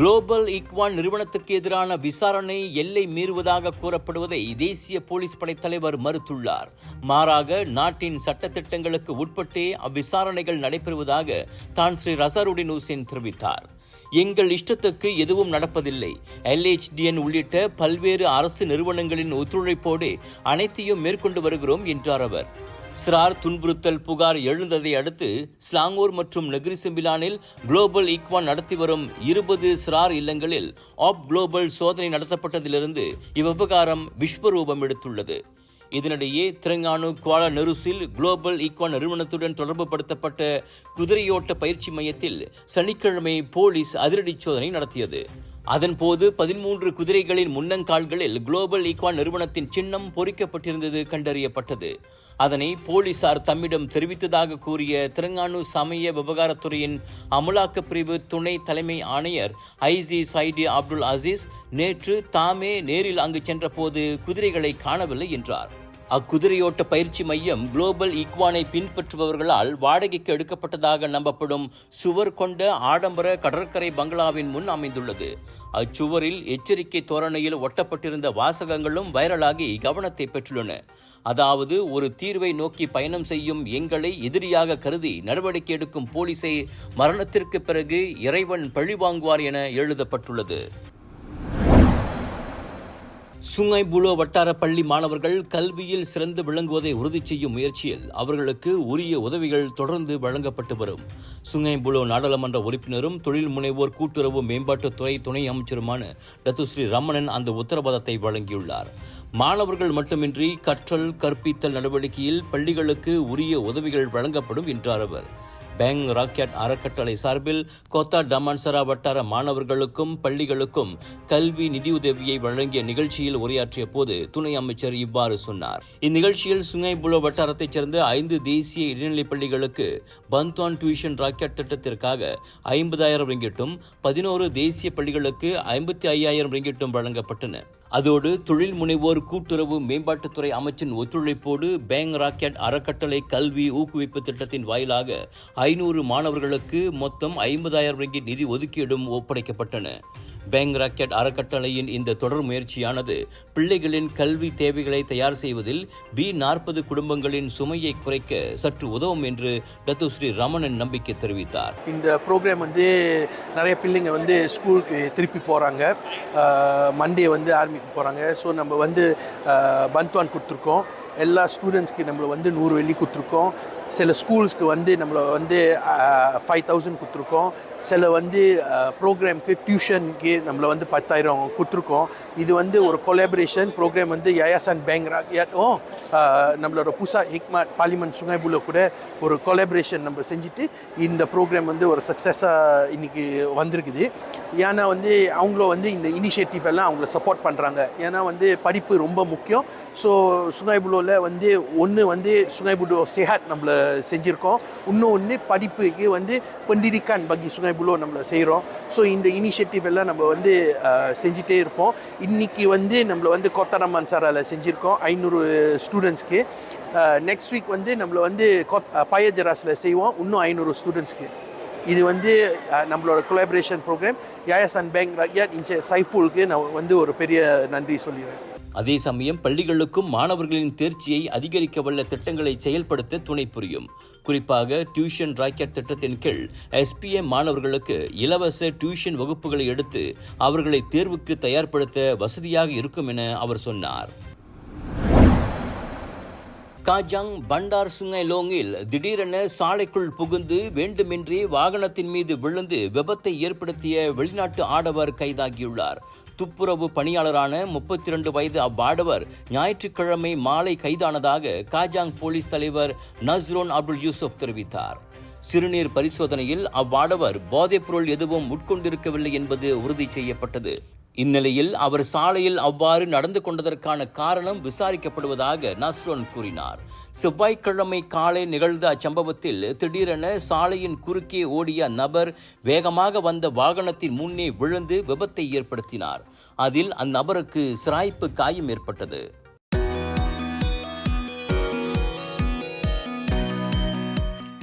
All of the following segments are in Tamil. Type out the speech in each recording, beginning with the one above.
குளோபல் இக்வான் நிறுவனத்துக்கு எதிரான விசாரணை எல்லை மீறுவதாக கூறப்படுவதை தேசிய போலீஸ் படைத்தலைவர் தலைவர் மறுத்துள்ளார். மாறாக நாட்டின் சட்டத்திட்டங்களுக்கு உட்பட்டே அவ்விசாரணைகள் நடைபெறுவதாக தான் ஸ்ரீ ரசருடின் ஹுசேன் தெரிவித்தார். எங்கள் இஷ்டத்துக்கு எதுவும் நடப்பதில்லை. எல்ஹெச்டிஎன் உள்ளிட்ட பல்வேறு அரசு நிறுவனங்களின் ஒத்துழைப்போடு அனைத்தையும் மேற்கொண்டு வருகிறோம் என்றார் அவர். சிறார் துன்புறுத்தல் புகார் எழுந்ததை அடுத்து ஸ்லாங்கூர் மற்றும் நெகிரி செம்பிலானில் குளோபல் ஈக்வான் நடத்தி வரும் இருபது சிறார் இல்லங்களில் ஆப் குளோபல் சோதனை நடத்தப்பட்டதிலிருந்து இவ்விவகாரம் விஸ்வரூபம் எடுத்துள்ளது. இதனிடையே திரங்கானு குவாலா நெருசில் குளோபல் ஈக்வான் நிறுவனத்துடன் தொடர்புபடுத்தப்பட்ட குதிரையோட்ட பயிற்சி மையத்தில் சனிக்கிழமை போலீஸ் அதிரடி சோதனை நடத்தியது. அதன்போது பதிமூன்று குதிரைகளின் முன்னங்கால்களில் குளோபல் ஈக்வான் நிறுவனத்தின் சின்னம் பொறிக்கப்பட்டிருந்தது கண்டறியப்பட்டது. அதனை போலீசார் தம்மிடம் தெரிவித்ததாக கூறிய திரங்கானு சமய விவகாரத்துறையின் அமலாக்கப் பிரிவு துணை தலைமை ஆணையர் ஐசி சைடி அப்துல் அசீஸ் நேற்று தாமே நேரில் அங்கு சென்றபோது குதிரைகளை காணவில்லை என்றார். அக்குதிரையோட்ட பயிற்சி மையம் குளோபல் இக்வானை பின்பற்றுபவர்களால் வாடகைக்கு எடுக்கப்பட்டதாக நம்பப்படும் சுவர் கொண்ட ஆடம்பர கடற்கரை பங்களாவின் முன் அமைந்துள்ளது. அச்சுவரில் எச்சரிக்கை தோரணையில் ஒட்டப்பட்டிருந்த வாசகங்களும் வைரலாகி கவனத்தை பெற்றுள்ளன. அதாவது ஒரு தீர்வை நோக்கி பயணம் செய்யும் எங்களை எதிரியாக கருதி நடவடிக்கை எடுக்கும் போலீசை மரணத்திற்கு பிறகு இறைவன் பழிவாங்குவார் என எழுதப்பட்டுள்ளது. சுங்கை புலோ வட்டார பள்ளி மாணவர்கள் கல்வியில் சிறந்து விளங்குவதை உறுதி செய்யும் முயற்சியில் அவர்களுக்கு உரிய உதவிகள் தொடர்ந்து வழங்கப்பட்டு வரும். சுங்கை புலோ நாடாளுமன்ற உறுப்பினரும் தொழில் முனைவோர் கூட்டுறவு மேம்பாட்டுத்துறை துணை அமைச்சருமான டத்துஸ்ரீ ரமணன் அந்த உத்தரவாதத்தை வழங்கியுள்ளார். மாணவர்கள் மட்டுமின்றி கற்றல் கற்பித்தல் நடவடிக்கையில் பள்ளிகளுக்கு உரிய உதவிகள் வழங்கப்படும் என்றார் அவர். பேங் ராக்கெட் அறக்கட்டளை சார்பில் கோத்தா டமான்சரா வட்டார மாணவர்களுக்கும் பள்ளிகளுக்கும் கல்வி நிதியுதவியை வழங்கிய நிகழ்ச்சியில் உரையாற்றிய போது துணை அமைச்சர் இவ்வாறு சொன்னார். இந்நிகழ்ச்சியில் சுங்கை புலோ வட்டாரத்தைச் சேர்ந்த ஐந்து தேசிய இடைநிலைப் பள்ளிகளுக்கு பந்த்வான் டியூஷன் ராக்கெட் திட்டத்திற்காக ஐம்பதாயிரம் ரிங்கிட்டும் பதினோரு தேசிய பள்ளிகளுக்கு ஐம்பத்தி ஐயாயிரம் ரிங்கிட்டும் வழங்கப்பட்டன. அதோடு தொழில் முனைவோர் கூட்டுறவு மேம்பாட்டுத்துறை அமைச்சின் ஒத்துழைப்போடு பேங் ராக்கெட் அறக்கட்டளை கல்வி ஊக்குவிப்பு திட்டத்தின் வாயிலாக ஐநூறு மாணவர்களுக்கு மொத்தம் ஐம்பதாயிரம் ரங்கி நிதி ஒதுக்கீடும் ஒப்படைக்கப்பட்டன. பேங்க் ராக்கெட் அறக்கட்டளையின் இந்த தொடர் முயற்சியானது பிள்ளைகளின் கல்வி தேவைகளை தயார் செய்வதில் பி நாற்பது குடும்பங்களின் சுமையை குறைக்க சற்று உதவும் என்று டத்துஸ்ரீ ரமணன் நம்பிக்கை தெரிவித்தார். இந்த ப்ரோக்ராம் வந்து நிறைய பிள்ளைங்க வந்து ஸ்கூலுக்கு திருப்பி போகிறாங்க மண்டே வந்து ஆர்மிக்கு போகிறாங்க ஸோ நம்ம வந்து பந்த்வான் கொடுத்துருக்கோம். எல்லா ஸ்டூடெண்ட்ஸ்க்கு நம்மளை வந்து நூறு வெள்ளி கொடுத்துருக்கோம். சில ஸ்கூல்ஸ்க்கு வந்து நம்மளை வந்து ஃபைவ் தௌசண்ட் கொடுத்துருக்கோம். சில வந்து ப்ரோக்ராம்க்கு டியூஷனுக்கு நம்மளை வந்து பத்தாயிரம் கொடுத்துருக்கோம். இது வந்து ஒரு கொலாபரேஷன் ப்ரோக்ராம் வந்து யாயாசான் பேங்க் நம்மளோட புதுசா ஹிக்மா பார்லிமெண்ட் சுங்காய்புல கூட ஒரு கொலாபரேஷன் நம்ம செஞ்சுட்டு இந்த ப்ரோக்ராம் வந்து ஒரு சக்ஸஸாக இன்றைக்கி வந்திருக்குது. ஏன்னா வந்து அவங்கள வந்து இந்த இனிஷியேட்டிவ் எல்லாம் அவங்கள சப்போர்ட் பண்ணுறாங்க ஏன்னா வந்து படிப்பு ரொம்ப முக்கியம். ஸோ சுங்கைபுலோவில் வந்து ஒன்று வந்து சுங்கைபுலோ செஹாத் நம்மளை செஞ்சுருக்கோம். இன்னொன்று படிப்புக்கு வந்து பண்டிடிக்கான் பகி சுங்கைபுலோ நம்மளை செய்கிறோம் ஸோ இந்த இனிஷியேட்டிவ் எல்லாம் நம்ம வந்து அஹ், செஞ்சுட்டே இருப்போம். இன்னைக்கு வந்து நம்மளை வந்து கொத்தரம் சாரால் செஞ்சுருக்கோம். ஐநூறு ஸ்டூடெண்ட்ஸ்க்கு நெக்ஸ்ட் வீக் வந்து நம்மளை வந்து கொத் பயஜராஸில் செய்வோம். இன்னும் ஐநூறு ஸ்டூடெண்ட்ஸ்க்கு இது வந்து நம்மளோட collaboration program Yayasan Bank Rakyat இன்ச்சே சைஃபுல்க்கு நான் வந்து ஒரு பெரிய நன்றி சொல்லிடுறேன். அதே சமயம் பள்ளிகளுக்கும் மாணவர்களின் தேர்ச்சியை அதிகரிக்க வல்ல திட்டங்களை செயல்படுத்த துணை புரியும். குறிப்பாக டியூஷன் ராக்கெட் திட்டத்தின் கீழ் எஸ்பிஎம் மாணவர்களுக்கு இலவச டியூஷன் வகுப்புகளை எடுத்து அவர்களை தேர்வுக்கு தயார்படுத்த வசதியாக இருக்கும் என அவர் சொன்னார். காஜாங் பண்டார் சுங்கை லோங்கில் திடீரென சாலைக்குள் புகுந்து வேண்டுமென்றே வாகனத்தின் மீது விழுந்து விபத்தை ஏற்படுத்திய வெளிநாட்டு ஆடவர் கைதாகியுள்ளார். துப்புரவு பணியாளரான முப்பத்தி இரண்டு வயது அவ்வாடவர் ஞாயிற்றுக்கிழமை மாலை கைதானதாக காஜாங் போலீஸ் தலைவர் நஸ்ரோன் அப்துல் யூசுப் தெரிவித்தார். சிறுநீர் பரிசோதனையில் அவ்வாடவர் போதைப்பொருள் எதுவும் உட்கொண்டிருக்கவில்லை என்பது உறுதி செய்யப்பட்டது. இந்நிலையில் அவர் சாலையில் அவ்வாறு நடந்து கொண்டதற்கான காரணம் விசாரிக்கப்படுவதாக நஸ்ரோன் கூறினார் செவ்வாய்க்கிழமை காலை நிகழ்ந்த அச்சம்பவத்தில் திடீரென சாலையின் குறுக்கே ஓடிய நபர் வேகமாக வந்த வாகனத்தின் முன்னே விழுந்து விபத்தை ஏற்படுத்தினார் அதில் அந்நபருக்கு சிராய்ப்பு காயம் ஏற்பட்டது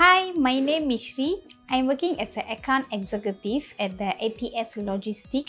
hi my name is Shri. I'm working as an account executive at the ATS Logistic.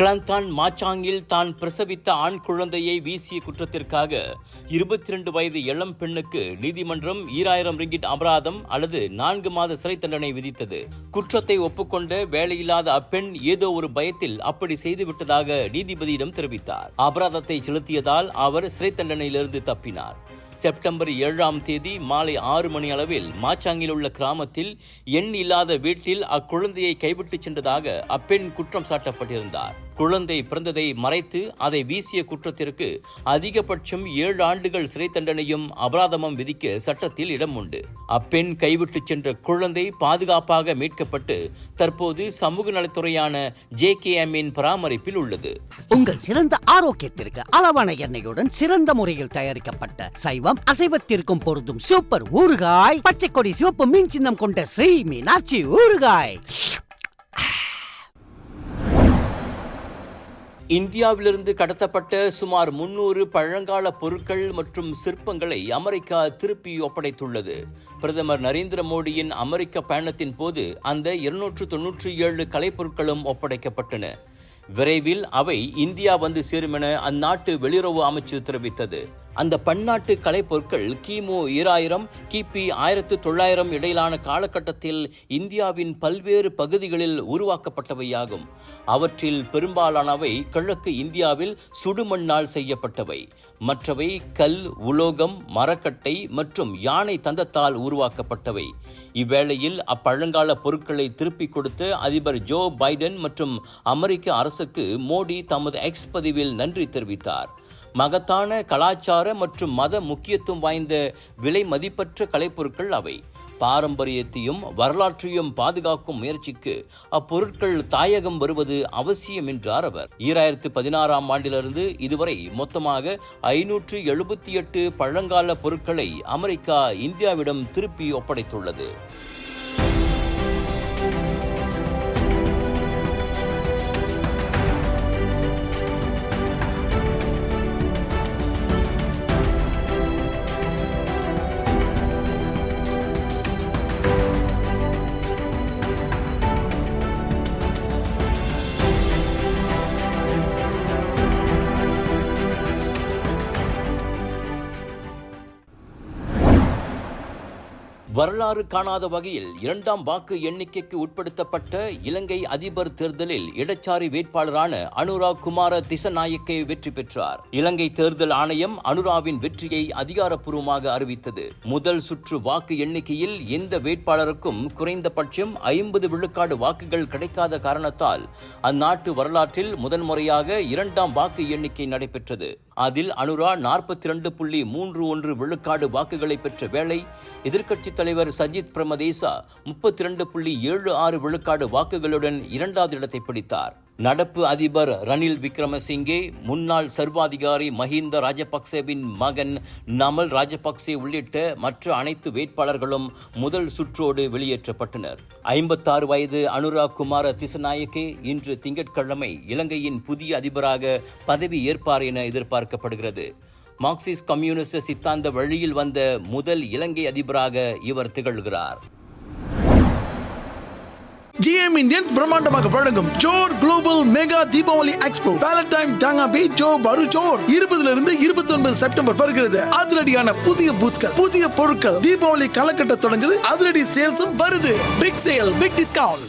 Kelantan மாச்சாங்கில் தான் பிரசவித்த ஆண் குழந்தையை வீசிய குற்றத்திற்காக இருபத்தி ரெண்டு வயது இளம் பெண்ணுக்கு நீதிமன்றம் ஈராயிரம் ரிங்கிட் அபராதம் அல்லது நான்கு மாத சிறை தண்டனை விதித்தது. குற்றத்தை ஒப்புக்கொண்ட வேலையில்லாத அப்பெண் ஏதோ ஒரு பயத்தில் அப்படி செய்துவிட்டதாக நீதிபதியிடம் தெரிவித்தார். அபராதத்தை செலுத்தியதால் அவர் சிறை தண்டனையிலிருந்து தப்பினார். செப்டம்பர் ஏழாம் தேதி மாலை ஆறு மணி அளவில் மாச்சாங்கில் உள்ள கிராமத்தில் எண் இல்லாத வீட்டில் அக்குழந்தையை கைவிட்டுச் சென்றதாக அப்பெண் குற்றம் சாட்டப்பட்டிருந்தார். குழந்தை பிறந்ததை மறைத்து அதை வீசிய குற்றத்திற்கு அதிகபட்சம் ஏழு ஆண்டுகள் சிறை தண்டனையும் அபராதமும் விதிக்க சட்டத்தில் இடம் உண்டு. அப்பெண் கைவிட்டுச் சென்ற குழந்தை பாதுகாப்பாக மீட்கப்பட்டு தற்போது சமூக நலத்துறையான ஜே கே எம்மின் பராமரிப்பில் உள்ளது. உங்கள் சிறந்த ஆரோக்கியத்திற்கு அளவான எண்ணெயுடன் சிறந்த முறையில் தயாரிக்கப்பட்ட சைவம் அசைவத்திற்கும் பொருந்தும் சூப்பர் ஊறுகாய் பச்சை கொடி சிவப்பு மீன் சின்னம் கொண்ட ஸ்ரீ மீனாட்சி ஊறுகாய். இந்தியாவிலிருந்து கடத்தப்பட்ட சுமார் முன்னூறு பழங்கால பொருட்கள் மற்றும் சிற்பங்களை அமெரிக்கா திருப்பி ஒப்படைத்துள்ளது. பிரதமர் நரேந்திர மோடியின் அமெரிக்க பயணத்தின் போது அந்த இருநூற்று தொன்னூற்றி ஏழு கலைப்பொருட்களும் ஒப்படைக்கப்பட்டன. விரைவில் அவை இந்தியா வந்து சேரும் என அந்நாட்டு வெளியுறவு அமைச்சு தெரிவித்தது. அந்த பன்னாட்டு கலைப்பொருட்கள் கிமு ஈராயிரம் கிபி ஆயிரத்து தொள்ளாயிரம் இடையிலான காலகட்டத்தில் இந்தியாவின் பல்வேறு பகுதிகளில் உருவாக்கப்பட்டவையாகும். அவற்றில் பெரும்பாலானவை கிழக்கு இந்தியாவில் சுடுமண்ணால் செய்யப்பட்டவை. மற்றவை கல் உலோகம் மரக்கட்டை மற்றும் யானை தந்தத்தால் உருவாக்கப்பட்டவை. இவ்வேளையில் அப்பழங்கால பொருட்களை திருப்பிக் கொடுத்து அதிபர் ஜோ பைடன் மற்றும் அமெரிக்க அரசு அரசுக்கு மோடி தமது எக்ஸ் பதிவில் நன்றி தெரிவித்தார். மகத்தான கலாச்சார மற்றும் மத முக்கியத்துவம் வாய்ந்த விலை மதிப்பற்ற கலைப்பொருட்கள் அவை. பாரம்பரியத்தையும் வரலாற்றையும் பாதுகாக்கும் முயற்சிக்கு அப்பொருட்கள் தாயகம் வருவது அவசியம் என்றார் அவர். ஈராயிரத்து பதினாறாம் ஆண்டிலிருந்து இதுவரை மொத்தமாக ஐநூற்று எழுபத்தி எட்டு பழங்கால பொருட்களை அமெரிக்கா இந்தியாவிடம் திருப்பி ஒப்படைத்துள்ளது. வரலாறு காணாத வகையில் இரண்டாம் வாக்கு எண்ணிக்கைக்கு உட்படுத்தப்பட்ட இலங்கை அதிபர் தேர்தலில் இடச்சாரி வேட்பாளரான அனுரா குமார திசநாயக்கே வெற்றி பெற்றார். இலங்கை தேர்தல் ஆணையம் அனுராவின் வெற்றியை அதிகாரப்பூர்வமாக அறிவித்தது. முதல் சுற்று வாக்கு எண்ணிக்கையில் எந்த வேட்பாளருக்கும் குறைந்தபட்சம் ஐம்பது விழுக்காடு வாக்குகள் கிடைக்காத காரணத்தால் அந்நாட்டு வரலாற்றில் முதன்முறையாக இரண்டாம் வாக்கு எண்ணிக்கை நடைபெற்றது. அதில் அனுரா நாற்பத்தி இரண்டு புள்ளி மூன்று ஒன்று விழுக்காடு வாக்குகளை பெற்ற வேளை எதிர்க்கட்சித் தலைவர் சஜித் பிரமதேசா முப்பத்தி இரண்டு புள்ளி ஏழு ஆறு விழுக்காடு வாக்குகளுடன் இரண்டாவது இடத்தை பிடித்தார். நடப்பு அதிபர் ரணில் விக்ரமசிங்கே முன்னாள் சர்வாதிகாரி மஹிந்த ராஜபக்சேவின் மகன் நமல் ராஜபக்சே உள்ளிட்ட மற்ற அனைத்து வேட்பாளர்களும் முதல் சுற்றோடு வெளியேற்றப்பட்டனர். ஐம்பத்தாறு வயது அனுராக் குமார திசநாயக்கே இன்று திங்கட்கிழமை இலங்கையின் புதிய அதிபராக பதவி ஏற்பார் என எதிர்பார்க்கப்படுகிறது. மார்க்சிஸ்ட் கம்யூனிஸ்ட் சித்தாந்த வழியில் வந்த முதல் இலங்கை அதிபராக இவர் திகழ்கிறார். ஜிஎம் இந்தியன்ஸ் பிரம்மாண்டமாக வழங்கும் Johor global mega Deepavali expo பேலடைம் டாங்கா பி ஜோ பரு ஜோர் இருபதுல இருந்து இருபத்தி ஒன்பது செப்டம்பர் வருகிறது. அதிரடியான புதிய பூத்கள் புதிய பொருட்கள். தீபாவளி காலகட்டம் தொடங்குது. அதிரடி சேல்ஸும் வருது. Big sale big discount